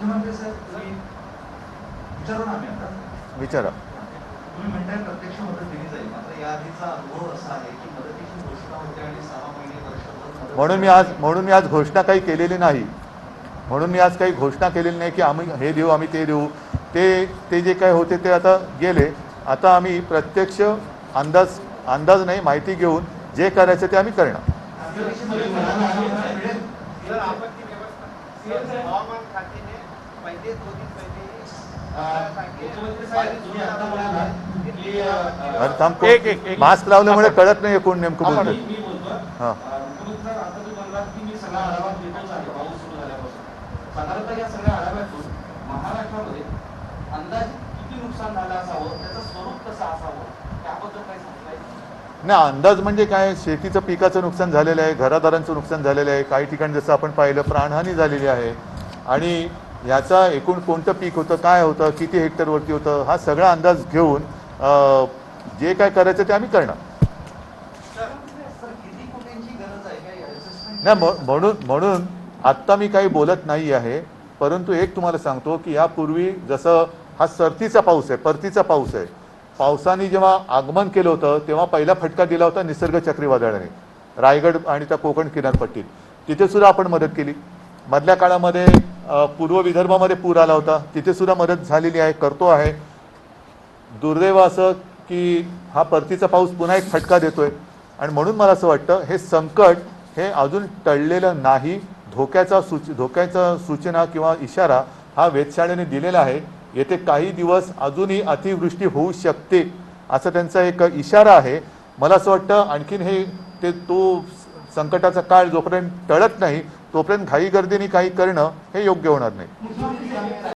मुख्यमंत्री साहेब तुम्ही विचारू ना आम्ही आता? विचारा. तुम्ही म्हणताय प्रत्यक्ष मदत दिली जाईल. मात्र या आधीचा अनुभव असा आहे की मदतीची घोषणा होते आणि सहा महिने वर्षभर मदत म्हणून मी आज म्हणून मी आज घोषणा काही केलेली नाही. म्हणून मी आज काही घोषणा केलेली नाही की आम्ही हे देऊ आम्ही ते देऊ. ते ते जे काय होते ते आता गेले. आता आम्ही प्रत्यक्ष अंदाज अंदाज नाही माहिती घेऊन जे करायचं ते आम्ही करणार. आपत्ती हवामान खात्याने एक- एक- मास्क लावल्यामुळे कळत नाही कोण नेमकं बोलतो हां. साधारणतः या सगळ्या आढाव्यातून महाराष्ट्रामध्ये अंदाजे किती नुकसान झालं असावं त्याचं स्वरूप कसं असावं त्याबद्दल काय नाही. अंदाज म्हणजे काय? शेतीचं पिकाचं नुकसान झालेलं आहे घरादारांचं नुकसान झालेलं आहे. काही ठिकाणी जसं आपण पाहिलं प्राणहानी झालेली आहे. आणि याचा एकूण कोणतं पीक होतं काय होतं किती हेक्टरवरती होतं हा सगळा अंदाज घेऊन जे काय करायचं ते आम्ही करणार. नाही म्हणून म्हणून आत्ता मी काही बोलत नाही आहे परंतु एक तुम्हाला सांगतो की यापूर्वी जसं हा सरतीचा पाऊस आहे परतीचा पाऊस आहे पावसाने जेव्हा आगमन केलं होतं तेव्हा पहिला फटका दिला होता निसर्ग चक्रीवादळाने रायगड आणि त्या कोकण किनारपट्टीत. तिथे सुद्धा आपण मदत केली. मधल्या काळामध्ये पूर्व विदर्भामध्ये पूर आला होता. तिथे सुद्धा मदत झालेली आहे करतो आहे. दुर्दैव असं की हा परतीचा पाऊस पुन्हा एक फटका देतोय. आणि म्हणून मला असं वाटतं हे संकट हे अजून टळलेलं नाही. धोक्याचा सूच धोक्याचा सूचना किंवा इशारा हा वेधशाळेने दिलेला आहे. येथे काही दिवस अजूनही अतिवृष्टी होऊ शकते असं त्यांचा एक इशारा आहे. मला असं वाटतं आणखीन हे ते तो संकटाचा काळ जोपर्यंत टळत नाही तोपर्यंत घाई गर्दीने काही करणं हे योग्य होणार नाही.